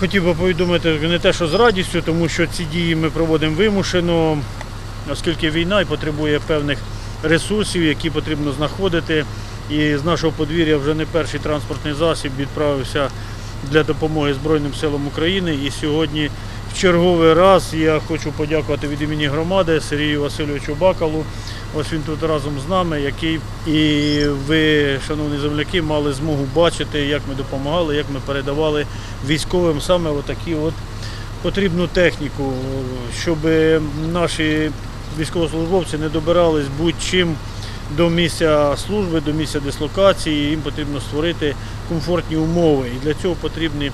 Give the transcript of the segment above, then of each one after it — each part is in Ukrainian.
Хотів би повідомити не те, що з радістю, тому що ці дії ми проводимо вимушено, оскільки війна і потребує певних ресурсів, які потрібно знаходити. І з нашого подвір'я вже не перший транспортний засіб відправився для допомоги Збройним силам України. І сьогодні черговий раз я хочу подякувати від імені громади Сергію Васильовичу Бакалу. Ось він тут разом з нами, який і ви, шановні земляки, мали змогу бачити, як ми допомагали, як ми передавали військовим саме отакі от потрібну техніку, щоб наші військовослужбовці не добирались будь-чим до місця служби, до місця дислокації. Їм потрібно створити комфортні умови. І для цього потрібні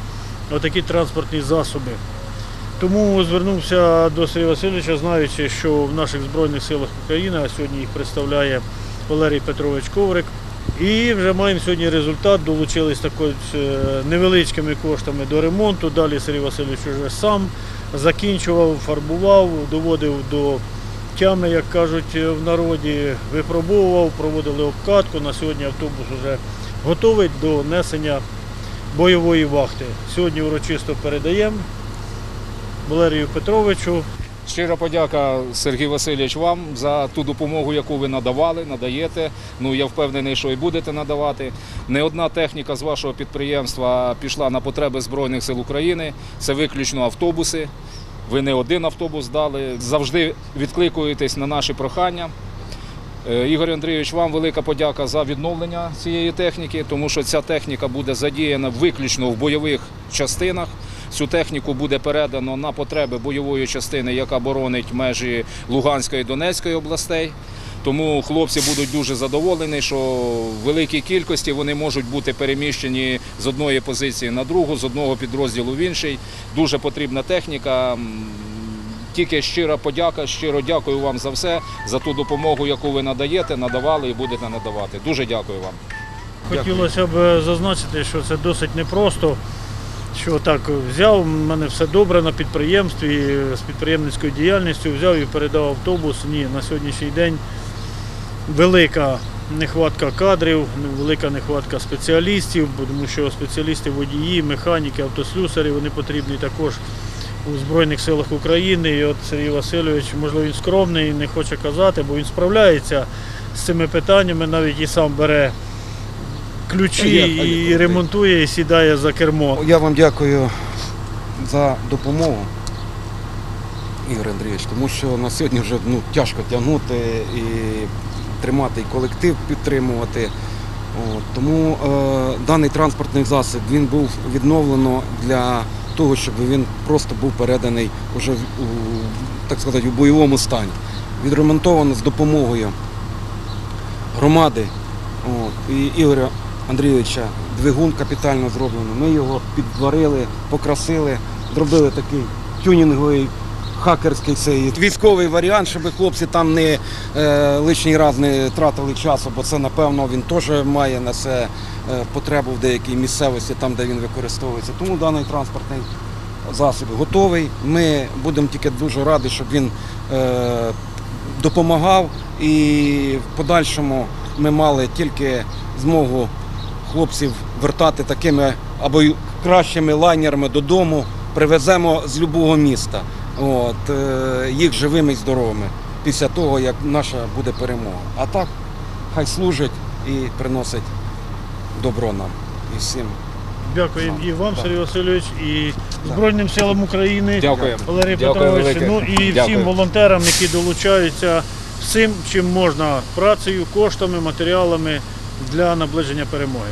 отакі транспортні засоби. Тому звернувся до Сергія Васильовича, знаючи, що в наших Збройних силах України, а сьогодні їх представляє Валерій Петрович Коврик. І вже маємо сьогодні результат, долучились також е, невеличкими коштами до ремонту. Далі Сергій Васильович вже сам закінчував, фарбував, доводив до тями, як кажуть в народі, випробовував, проводили обкатку. На сьогодні автобус вже готовий до несення бойової вахти. Сьогодні урочисто передаємо Валерію Петровичу. Щира подяка Сергій Васильович вам за ту допомогу, яку ви надавали, надаєте. Ну я впевнений, що і будете надавати. Не одна техніка з вашого підприємства пішла на потреби Збройних сил України. Це виключно автобуси. Ви не один автобус дали. Завжди відкликуєтесь на наші прохання. Е, Ігор Андрійович, вам велика подяка за відновлення цієї техніки, тому що ця техніка буде задіяна виключно в бойових частинах. Цю техніку буде передано на потреби бойової частини, яка боронить межі Луганської і Донецької областей. Тому хлопці будуть дуже задоволені, що в великій кількості вони можуть бути переміщені з одної позиції на другу, з одного підрозділу в інший. Дуже потрібна техніка. Тільки щира подяка, щиро дякую вам за все, за ту допомогу, яку ви надаєте, надавали і будете надавати. Дуже дякую вам. Хотілося б зазначити, що це досить непросто. Що так взяв, в мене все добре на підприємстві, з підприємницькою діяльністю взяв і передав автобус. Ні, на сьогоднішній день велика нехватка кадрів, велика нехватка спеціалістів, тому що спеціалісти водії, механіки, автослюсарі вони потрібні також у Збройних силах України. І от Сергій Васильович, можливо, він скромний, не хоче казати, бо він справляється з цими питаннями, навіть і сам бере ключі Я- а я- і ремонтує, і сідає за кермо. Я вам дякую за допомогу, Ігор Андрійович, тому що на сьогодні вже ну, тяжко тягнути і тримати і колектив підтримувати. От, тому е, даний транспортний засіб він був відновлено для того, щоб він просто був переданий уже в- у, так сказати, у бойовому стані. Відремонтовано з допомогою громади от, і Ігоря Андрійовича двигун капітально зроблений. Ми його підварили, покрасили, зробили такий тюнінговий. Хакерський цей військовий варіант, щоб хлопці там не е, лишній раз не тратили часу, бо це напевно він теж має на це е, потребу в деякій місцевості, там де він використовується. Тому даний транспортний засіб готовий. Ми будемо тільки дуже раді, щоб він е, допомагав і в подальшому ми мали тільки змогу хлопців вертати такими або кращими лайнерами додому. Привеземо з будь-якого міста. От, е, їх живими і здоровими після того, як наша буде перемога. А так, хай служать і приносять добро нам і всім. Дякуємо і вам. Сергій Васильович, і Збройним силам України. Дякую. Валерій Дякую Петрович, ну і всім Дякую. волонтерам, які долучаються всім, чим можна працею, коштами, матеріалами для наближення перемоги.